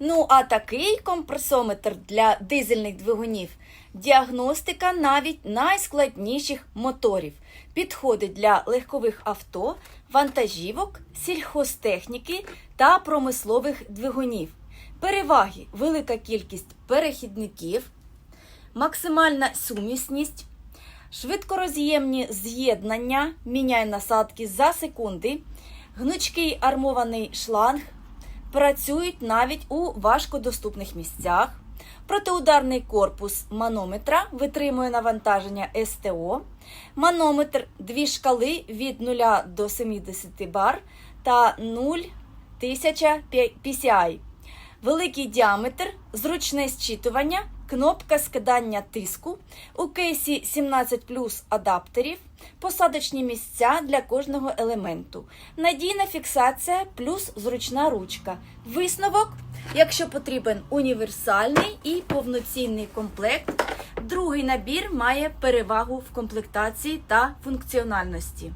Ну, а такий компресометр для дизельних двигунів діагностика навіть найскладніших моторів. Підходить для легкових авто, вантажівок, сільхозтехніки та промислових двигунів. Переваги велика кількість перехідників, максимальна сумісність, швидкороз'ємні з'єднання, міняє насадки за секунди, гнучкий армований шланг, працюють навіть у важкодоступних місцях. Протиударний корпус манометра витримує навантаження СТО. Манометр дві шкали від 0 до 70 бар та 0 1000 PCI. Великий діаметр, зручне зчитування, кнопка скидання тиску, у кейсі 17 плюс адаптерів, посадочні місця для кожного елементу, надійна фіксація плюс зручна ручка. Висновок, якщо потрібен універсальний і повноцінний комплект, другий набір має перевагу в комплектації та функціональності.